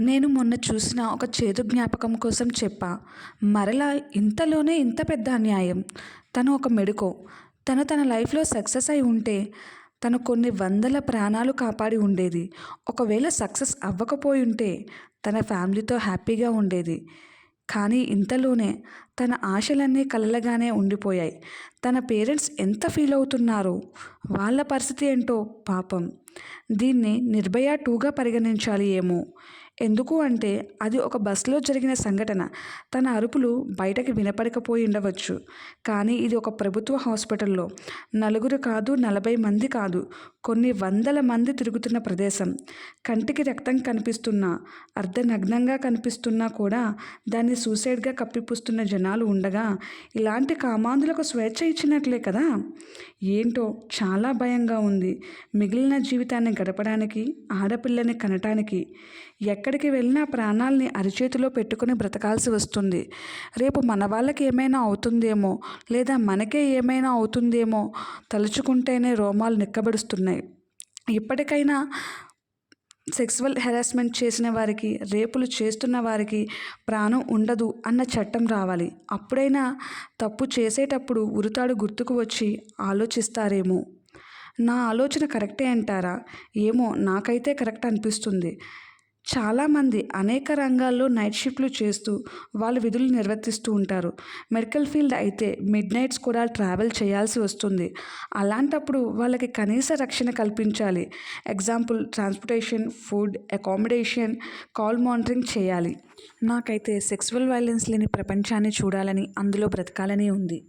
నేను మొన్న చూసిన ఒక చేదు జ్ఞాపకం కోసం చెప్పా. మరలా ఇంతలోనే ఇంత పెద్ద అన్యాయం. తను ఒక మెడుకో. తను తన లైఫ్లో సక్సెస్ అయి ఉంటే తను కొన్ని వందల ప్రాణాలు కాపాడి ఉండేది. ఒకవేళ సక్సెస్ అవ్వకపోయి ఉంటే తన ఫ్యామిలీతో హ్యాపీగా ఉండేది. కానీ ఇంతలోనే తన ఆశలన్నీ కలలుగానే ఉండిపోయాయి. తన పేరెంట్స్ ఎంత ఫీల్ అవుతున్నారో వాళ్ళ పరిస్థితి ఏంటో పాపం. దీన్ని నిర్భయ టూగా పరిగణించాలి ఏమో. ఎందుకు అంటే అది ఒక బస్సులో జరిగిన సంఘటన. తన అరుపులు బయటకి వినపడకపోయి ఉండవచ్చు. కానీ ఇది ఒక ప్రభుత్వ హాస్పిటల్లో. నలుగురు కాదు నలభై మంది కాదు. కొన్ని వందల మంది తిరుగుతున్న ప్రదేశం. కంటికి రక్తం కనిపిస్తున్నా అర్ధనగ్నంగా కనిపిస్తున్నా కూడా దాన్ని సూసైడ్గా కప్పిపుస్తున్న జనాలు ఉండగా ఇలాంటి కామాంధులకు స్వేచ్ఛ ఇచ్చినట్లే కదా? ఏంటో చాలా భయంగా ఉంది. మిగిలిన జీవితాన్ని గడపడానికి ఆడపిల్లని కనటానికి ఎక్కడికి వెళ్ళినా ప్రాణాల్ని అరిచేతిలో పెట్టుకుని బ్రతకాల్సి వస్తుంది. రేపు మన వాళ్ళకి ఏమైనా అవుతుందేమో లేదా మనకే ఏమైనా అవుతుందేమో తలుచుకుంటేనే రోమాలు నిక్కబడుస్తున్నాయి. ఇప్పటికైనా సెక్సువల్ హెరాస్మెంట్ చేసిన వారికి రేపులు చేస్తున్న వారికి ప్రాణం ఉండదు అన్న చట్టం రావాలి. అప్పుడైనా తప్పు చేసేటప్పుడు ఉరితాడు గుర్తుకు వచ్చి ఆలోచిస్తారేమో. నా ఆలోచన కరెక్టే అంటారా? ఏమో నాకైతే కరెక్ట్ అనిపిస్తుంది. చాలామంది అనేక రంగాల్లో నైట్ షిఫ్ట్లు చేస్తూ వాళ్ళు విధులు నిర్వర్తిస్తూ ఉంటారు. మెడికల్ ఫీల్డ్ అయితే మిడ్ నైట్స్ కూడా ట్రావెల్ చేయాల్సి వస్తుంది. అలాంటప్పుడు వాళ్ళకి కనీస రక్షణ కల్పించాలి. Example transportation food accommodation call monitoring చేయాలి. నాకైతే సెక్సువల్ వైలెన్స్ లేని ప్రపంచాన్ని చూడాలని అందులో బ్రతకాలని ఉంది.